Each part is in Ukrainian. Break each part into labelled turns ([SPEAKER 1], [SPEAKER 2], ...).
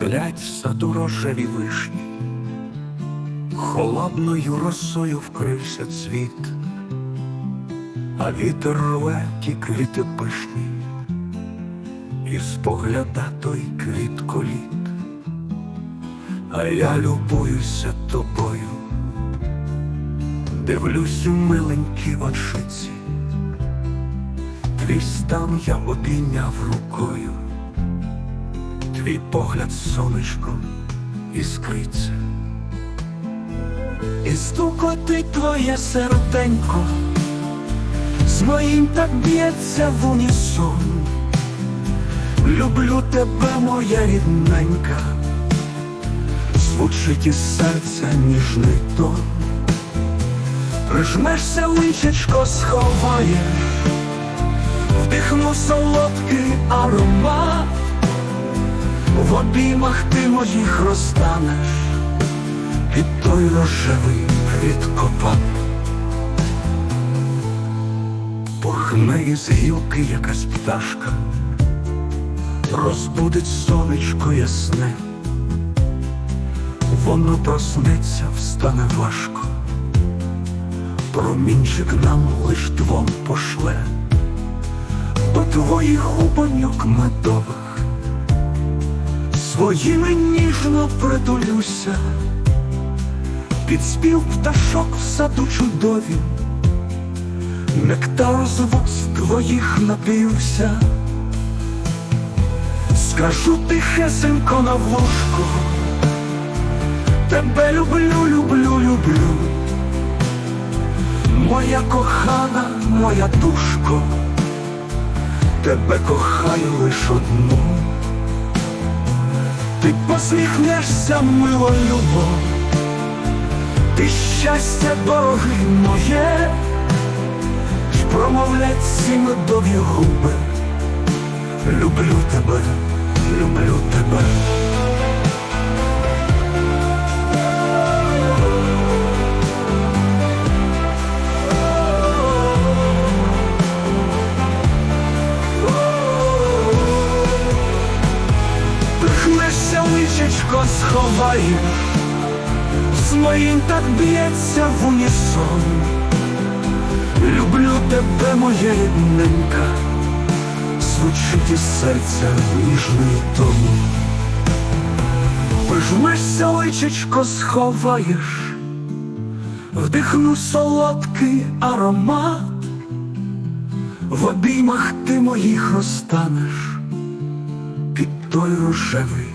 [SPEAKER 1] стоять в саду рожеві вишні, холодною росою вкрився цвіт, а вітер рве ті квіти пишні, і спогляда той квітколіт, а я любуюся тобою, дивлюсь у миленькі очиці, твій стан я обійняв рукою. Твій погляд сонечко іскриться, і стукотить твоє серденько, з моїм так б'ється в унісон. Люблю тебе, моя рідненька, звучить із серця ніжний тон. Прижмешся, личечко сховаєш, вдихну солодкий аромат. В обіймах ти моїх розтанеш під той рожевий квіткопад. Пухне із гілки якась пташка, розбудить сонечко ясне, воно проснеться, встане важко, промінчик нам лиш двом пошле, до твоїх губоньок медових своїми ніжно притулюся, під спів пташок в саду чудові, нектар з вуст твоїх напівся, скажу тихесенько на вушку, тебе люблю, люблю, люблю, моя кохана, моя душко, тебе кохаю лиш одну. Посміхнешся, мило любо, ти щастя дороге моє, ж промовлять ці медові губи. Люблю тебе, люблю тебе. Личечко сховаєш, з моїм так б'ється в унісон. Люблю тебе, моя рідненька, звучить із серця ніжний тон. Прижмешся, личечко сховаєш, вдихну солодкий аромат, в обіймах ти моїх розтанеш під той рожевий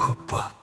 [SPEAKER 1] cookbook.